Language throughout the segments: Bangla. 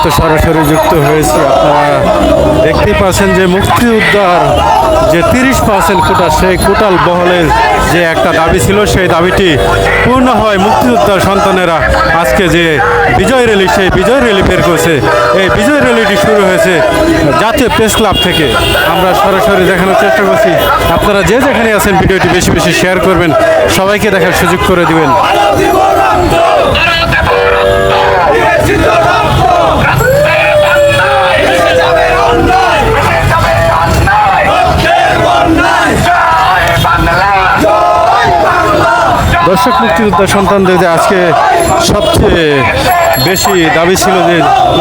মুহূর্তে সরাসরি যুক্ত হয়েছি। আপনারা দেখতেই পাচ্ছেন যে মুক্তিযোদ্ধার যে তিরিশ পার্সেন্ট কোটা সেই কোটাল বহলের যে একটা দাবি ছিল, সেই দাবিটি পূর্ণ হয় মুক্তিযোদ্ধার সন্তানেরা। আজকে যে বিজয় র্যালি, সেই বিজয় র্যালি বের করেছে। এই বিজয় র্যালিটি শুরু হয়েছে জাতীয় প্রেস ক্লাব থেকে। আমরা সরাসরি দেখানোর চেষ্টা করছি। আপনারা যে যেখানে আছেন, ভিডিওটি বেশি বেশি শেয়ার করবেন। সবাইকে দেখার সুযোগ করে দিবেন। দর্শক মুক্তিযোদ্ধা সন্তানদের যে আজকে সবচেয়ে বেশি দাবি ছিল যে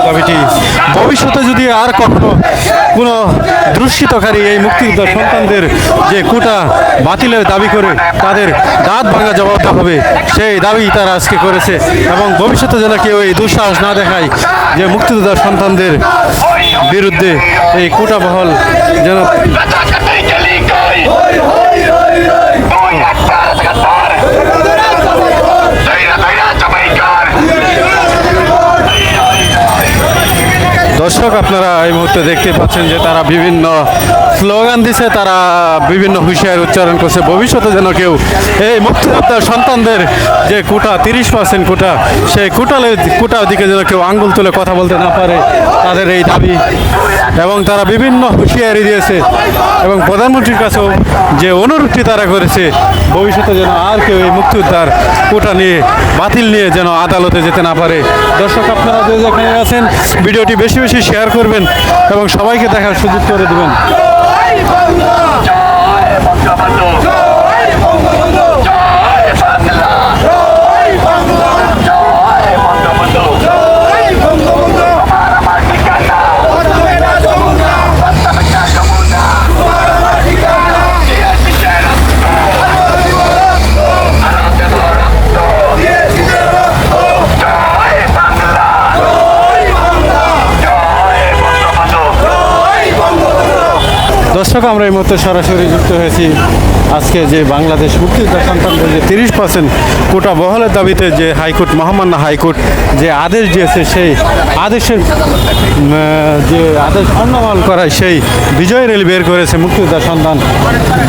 দাবিটি ভবিষ্যতে যদি আর কখনো কোনো দুষ্কৃতকারী এই মুক্তিযোদ্ধা সন্তানদের যে কোটা বাতিলের দাবি করে তাদের দাঁত ভাঙা জবাব হবে সেই দাবি তারা আজকে করেছে এবং ভবিষ্যতে যেন কেউ এই দুঃসাহস না দেখায় যে মুক্তিযোদ্ধা সন্তানদের বিরুদ্ধে এই কোটা বহল যেন দর্শক, আপনারা এই মুহূর্তে দেখতে পাচ্ছেন যে তারা বিভিন্ন স্লোগান দিছে, তারা বিভিন্ন হুঁশিয়ার উচ্চারণ করছে। ভবিষ্যতে যেন কেউ এই মুক্তিযোদ্ধার সন্তানদের যে কোটা, তিরিশ পার্সেন্ট কোটা, সেই কোটালের কোটার দিকে যেন কেউ আঙ্গুল তুলে কথা বলতে না পারে, তাদের এই দাবি। এবং তারা বিভিন্ন হুঁশিয়ারি দিয়েছে এবং প্রধানমন্ত্রীর কাছেও যে অনুরোধটি তারা করেছে, ভবিষ্যতে যেন আর কেউ এই মুক্তিযোদ্ধার কোটা নিয়ে, বাতিল নিয়ে যেন আদালতে যেতে না পারে। দর্শক, আপনারা যে যেখানে আছেন, ভিডিওটি বেশি বেশি শেয়ার করবেন এবং সবাইকে দেখার সুযোগ করে দেবেন। দর্শক আমরা এই মুহূর্তে সরাসরি যুক্ত হয়েছি। আজকে যে বাংলাদেশ মুক্তিযোদ্ধা সন্তানদের যে তিরিশ পার্সেন্ট কোটা বহলের দাবিতে যে হাইকোর্ট, মহামান্য হাইকোর্ট যে আদেশ দিয়েছে, সেই আদেশের যে আদেশ অন্যমাল করায় সেই বিজয় রেল বের করেছে মুক্তিযোদ্ধা সন্তান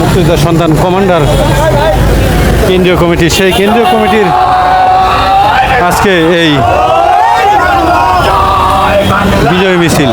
মুক্তিযোদ্ধা সন্তান কমান্ডার কেন্দ্রীয় কমিটি। সেই কেন্দ্রীয় কমিটির আজকে এই বিজয় মিছিল।